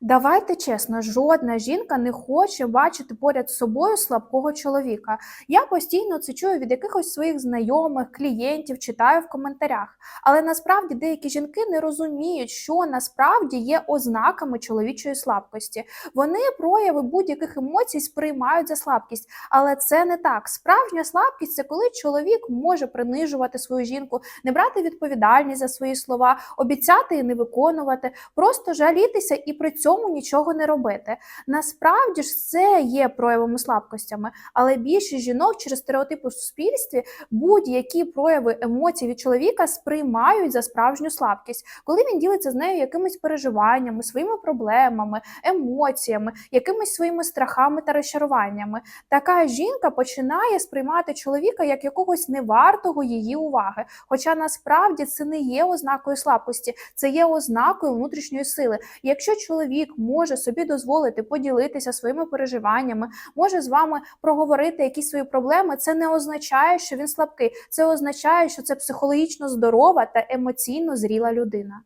Давайте чесно, жодна жінка не хоче бачити поряд з собою слабкого чоловіка. Я постійно це чую від якихось своїх знайомих, клієнтів, читаю в коментарях. Але насправді деякі жінки не розуміють, що насправді є ознаками чоловічої слабкості. Вони прояви будь-яких емоцій сприймають за слабкість, але це не так. Справжня слабкість це коли чоловік може принижувати свою жінку, не брати відповідальність за свої слова, обіцяти і не виконувати, просто жалітися і при цьому нічого не робити. Насправді ж це є проявами слабкостями, але більшість жінок через стереотипи в суспільстві будь-які прояви емоцій від чоловіка сприймають за справжню слабкість, коли він ділиться з нею якимись переживаннями, своїми проблемами, емоціями, якимись своїми страхами та розчаруваннями. Така жінка починає сприймати чоловіка як якогось невартого її уваги. Хоча насправді це не є ознакою слабкості, це є ознакою внутрішньої сили. Якщо чоловік може собі дозволити поділитися своїми переживаннями, може з вами проговорити якісь свої проблеми, це не означає, що він слабкий. Це означає, що це психологічно здорова та емоційно зріла людина.